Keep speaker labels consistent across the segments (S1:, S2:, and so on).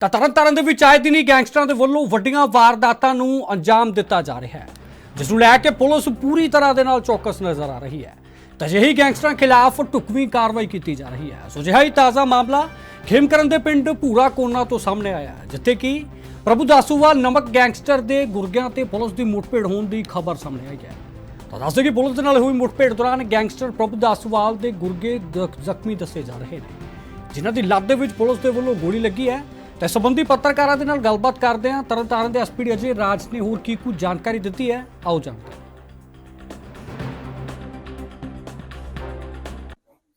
S1: ਤਾਂ ਤਰਨਤਾਰਨ ਦੇ ਵਿੱਚ ਆਏ ਦਿਨ ਹੀ ਗੈਂਗਸਟਰਾਂ ਦੇ ਵੱਲੋਂ ਵੱਡੀਆਂ ਵਾਰਦਾਤਾਂ ਨੂੰ ਅੰਜਾਮ ਦਿੱਤਾ ਜਾ ਰਿਹਾ ਹੈ, ਜਿਸ ਨੂੰ ਲੈ ਕੇ ਪੁਲਿਸ ਪੂਰੀ ਤਰ੍ਹਾਂ ਦੇ ਨਾਲ ਚੌਕਸ ਨਜ਼ਰ ਆ ਰਹੀ ਹੈ। ਤਾਂ ਅਜਿਹੀ ਗੈਂਗਸਟਰਾਂ ਖਿਲਾਫ ਢੁਕਵੀਂ ਕਾਰਵਾਈ ਕੀਤੀ ਜਾ ਰਹੀ ਹੈ। ਸੋ ਅਜਿਹਾ ਹੀ ਤਾਜ਼ਾ ਮਾਮਲਾ ਖੇਮਕਰਨ ਦੇ ਪਿੰਡ ਭੂਰਾ ਕੋਨਾ ਤੋਂ ਸਾਹਮਣੇ ਆਇਆ ਜਿੱਥੇ ਕਿ ਪ੍ਰਭੂ ਦਾਸੂਵਾਲ ਨਮਕ ਗੈਂਗਸਟਰ ਦੇ ਗੁਰਗਿਆਂ ਤੇ ਪੁਲਿਸ ਦੀ ਮੁੱਠਭੇੜ ਹੋਣ ਦੀ ਖਬਰ ਸਾਹਮਣੇ ਆਈ ਹੈ। ਤਾਂ ਦੱਸਦੇ ਕਿ ਪੁਲਿਸ ਦੇ ਨਾਲ ਹੋਈ ਮੁੱਠਭੇੜ ਦੌਰਾਨ ਗੈਂਗਸਟਰ ਪ੍ਰਭੂ ਦਾਸੂਵਾਲ ਦੇ ਗੁਰਗੇ ਜ਼ਖਮੀ ਦੱਸੇ ਜਾ ਰਹੇ ਨੇ, ਜਿਨ੍ਹਾਂ ਦੀ ਲੱਤ ਦੇ ਵਿੱਚ ਪੁਲਿਸ ਦੇ ਵੱਲੋਂ ਗੋਲੀ ਲੱਗੀ ਹੈ। ਤੇ ਸੰਬੰਧੀ ਪੱਤਰਕਾਰਾਂ ਦੇ ਨਾਲ ਗੱਲਬਾਤ ਕਰਦੇ ਹਾਂ। ਤਰਨਤਾਰਨ ਦੇ ਐਸਪੀ ਅਜੇ ਰਾਜ ਨੇ ਹੋਰ ਕੀ ਕੁਝ ਜਾਣਕਾਰੀ ਦਿੱਤੀ ਹੈ? ਆਓ ਜਾਣਦੇ ਹਾਂ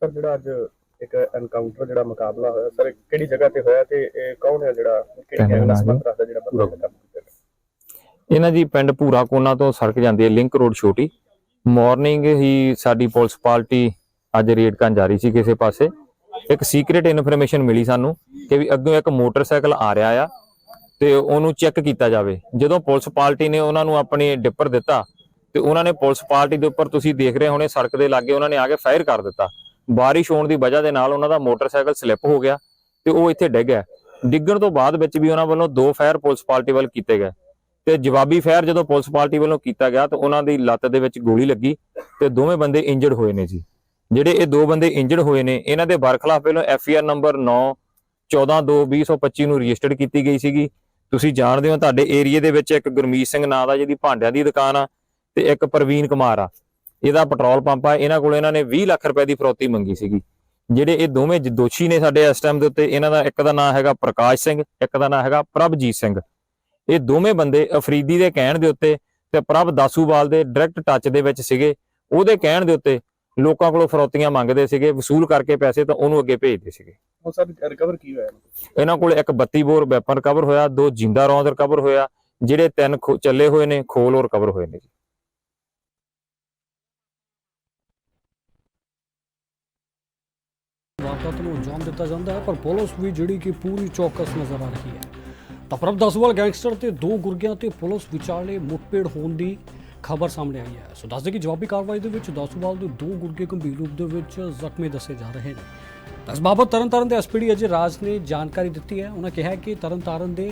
S2: ਸਰ ਜਿਹੜਾ ਅੱਜ ਇੱਕ ਐਨਕਾਊਂਟਰ ਜਿਹੜਾ ਮੁਕਾਬਲਾ ਹੋਇਆ ਸਰ ਇਹ ਕਿਹੜੀ ਜਗ੍ਹਾ ਤੇ ਹੋਇਆ ਤੇ ਇਹ ਕੌਣ ਹੈ ਜਿਹੜਾ ਕਿਹੜੀ ਗੈਂਗ ਨਾਲ ਸੰਬੰਧ ਰੱਖਦਾ ਜਿਹੜਾ ਬੰਦਾ ਜਿਹੜਾ ਕੰਮ ਕੀਤਾ ਗਿਆ?
S3: ਇਹਨਾਂ ਦੀ ਪਿੰਡ ਭੂਰਾ ਕੋਨਾ ਤੋਂ ਸੜਕ ਜਾਂਦੀ ਹੈ ਲਿੰਕ ਰੋਡ ਛੋਟੀ। ਮਾਰਨਿੰਗ ਹੀ ਸਾਡੀ ਪੁਲਿਸ ਪਾਰਟੀ ਅੱਜ ਰੇਡ ਕਰਨ ਜਾ ਰਹੀ ਸੀ ਕਿਸੇ ਪਾਸੇ। ਇੱਕ ਸੀਕ੍ਰੀਟ ਇਨਫੋਰਮੇਸ਼ਨ ਮਿਲੀ ਸਾਨੂੰ। ਕਿ ਵੀ ਅੱਗੋਂ ਇੱਕ ਮੋਟਰਸਾਈਕਲ ਆ ਰਿਹਾ ਆ ਤੇ ਉਹਨੂੰ ਚੈੱਕ ਕੀਤਾ ਜਾਵੇ। ਜਦੋਂ ਪੁਲਿਸ ਪਾਰਟੀ ਨੇ ਉਹਨਾਂ ਨੂੰ ਆਪਣੀ ਡਿੱਪਰ ਦਿੱਤਾ ਤੇ ਉਹਨਾਂ ਨੇ ਪੁਲਿਸ ਪਾਰਟੀ ਦੇ ਉੱਪਰ ਤੁਸੀਂ ਦੇਖ ਰਹੇ ਹੋਣੇ ਸੜਕ ਦੇ ਲਾਗੇ ਉਹਨਾਂ ਨੇ ਆ ਕੇ ਫਾਇਰ ਕਰ ਦਿੱਤਾ। ਬਾਰਿਸ਼ ਹੋਣ ਦੀ ਵਜ੍ਹਾ ਦੇ ਨਾਲ ਉਹਨਾਂ ਦਾ ਮੋਟਰਸਾਈਕਲ ਸਲਿੱਪ ਹੋ ਗਿਆ ਤੇ ਉਹ ਇੱਥੇ ਡਿੱਗ ਗਿਆ ਡਿੱਗਣ ਤੋਂ ਬਾਅਦ ਵਿੱਚ ਵੀ ਉਹਨਾਂ ਵੱਲੋਂ ਦੋ ਫਾਇਰ ਪੁਲਿਸ ਪਾਰਟੀ ਵੱਲ ਕੀਤੇ ਗਏ ਤੇ ਜਵਾਬੀ ਫਾਇਰ ਜਦੋਂ ਪੁਲਿਸ ਪਾਰਟੀ ਵੱਲੋਂ ਕੀਤਾ ਗਿਆ ਤਾਂ ਉਹਨਾਂ ਦੀ ਲੱਤ ਦੇ ਵਿੱਚ ਗੋਲੀ ਲੱਗੀ ਤੇ ਦੋਵੇਂ ਬੰਦੇ ਇੰਜਰਡ ਹੋਏ ਨੇ ਜੀ। ਜਿਹੜੇ ਇਹ ਦੋ ਬੰਦੇ ਇੰਜਰਡ ਹੋਏ ਨੇ, ਇਹਨਾਂ ਦੇ ਬਰਖਲਾਫ ਪਹਿਲਾਂ ਐਫ ਆਰ ਨੰਬਰ 9 14/2/2025 ਨੂੰ ਰਜਿਸਟਰਡ ਕੀਤੀ ਗਈ ਸੀਗੀ। ਤੁਸੀਂ ਜਾਣਦੇ ਹੋ ਤੁਹਾਡੇ ਏਰੀਆ ਦੇ ਵਿੱਚ ਇੱਕ ਗੁਰਮੀਤ ਸਿੰਘ ਨਾਂ ਦਾ ਜਿਹਦੀ ਭਾਂਡਿਆਂ ਦੀ ਦੁਕਾਨ ਆ ਤੇ ਇੱਕ ਪ੍ਰਵੀਨ ਕੁਮਾਰ ਆ। ਇਹਦਾ ਪੈਟਰੋਲ ਪੰਪ ਆ। ਇਹਨਾਂ ਕੋਲ ਇਹਨਾਂ ਨੇ 20 ਲੱਖ ਰੁਪਏ ਦੀ ਫਰੋਤੀ ਮੰਗੀ ਸੀਗੀ। ਜਿਹੜੇ ਇਹ ਦੋਵੇਂ ਦੋਸ਼ੀ ਨੇ ਸਾਡੇ ਇਸ ਟਾਈਮ ਦੇ ਉੱਤੇ, ਇਹਨਾਂ ਦਾ ਇੱਕ ਦਾ ਨਾਮ ਹੈਗਾ ਪ੍ਰਕਾਸ਼ ਸਿੰਘ, ਇੱਕ ਦਾ ਨਾਮ ਹੈਗਾ ਪ੍ਰਭਜੀਤ ਸਿੰਘ। ਇਹ ਦੋਵੇਂ ਬੰਦੇ ਅਫਰੀਦੀ ਦੇ ਕਹਿਣ ਦੇ ਉੱਤੇ ਤੇ ਪ੍ਰਭ ਦਾਸੂਵਾਲ ਦੇ ਡਾਇਰੈਕਟ ਟੱਚ ਦੇ ਵਿੱਚ ਸੀਗੇ। ਉਹਦੇ ਕਹਿਣ ਦੇ ਉੱਤੇ ਲੋਕਾਂ ਕੋਲੋਂ ਫਰੋਤੀਆਂ ਮੰਗਦੇ ਸੀਗੇ, ਵਸੂਲ ਕਰਕੇ ਪੈਸੇ ਤਾਂ ਉਹਨੂੰ ਅੱਗੇ ਭੇਜਦੇ ਸੀਗੇ।
S2: ਉਹ ਸਰ ਰਿਕਵਰ ਕੀ ਹੋਇਆ?
S3: ਇਹਨਾਂ ਕੋਲ ਇੱਕ 32 ਬੋਰ ਵੈਪਨ ਰਿਕਵਰ ਹੋਇਆ ਦੋ ਜਿੰਦਾ ਰੌਂਦ ਰਿਕਵਰ ਹੋਇਆ ਜਿਹੜੇ ਤਿੰਨ ਚੱਲੇ ਹੋਏ ਨੇ ਖੋਲ ਹੋਰ ਰਿਕਵਰ ਹੋਏ ਨੇ ਜੀ।
S1: ਵਾਰਦਾਤ ਨੂੰ ਅੰਜਾਮ ਦਿੱਤਾ ਜਾਂਦਾ ਹੈ ਪਰ ਪੁਲਿਸ ਵੀ ਜਿਹੜੀ ਕਿ ਪੂਰੀ ਚੌਕਸ ਨਜ਼ਰ ਆ ਰਹੀ ਹੈ। ਤਾਂ ਪ੍ਰਭ ਦਾਸੂਵਾਲ ਗੈਂਗਸਟਰ ਤੇ ਦੋ ਗੁਰਗਿਆਂ ਤੇ ਪੁਲਿਸ ਵਿਚਾਲੇ ਮੁੱਠਭੇੜ ਹੋਣ ਦੀ ਖਬਰ ਸਾਹਮਣੇ ਆਈ ਹੈ। ਸੋ ਦੱਸਦੇ ਕਿ ਜਵਾਬੀ ਕਾਰਵਾਈ ਦੇ ਵਿੱਚ ਦਾਸੂਵਾਲ ਦੇ ਦੋ ਗੁਰਗੇ ਗੰਭੀਰ ਰੂਪ ਦੇ ਵਿੱਚ ਜ਼ਖਮੀ ਦੱਸੇ ਜਾ ਰਹੇ ਨੇ। ਇਸ ਬਾਬਤ ਤਰਨਤਾਰਨ ਦੇ ਐਸਪੀਡੀ ਅਜੇ ਰਾਜ ਨੇ ਜਾਣਕਾਰੀ ਦਿੱਤੀ ਹੈ। ਉਹਨਾਂ ਕਿਹਾ ਕਿ ਤਰਨਤਾਰਨ ਦੇ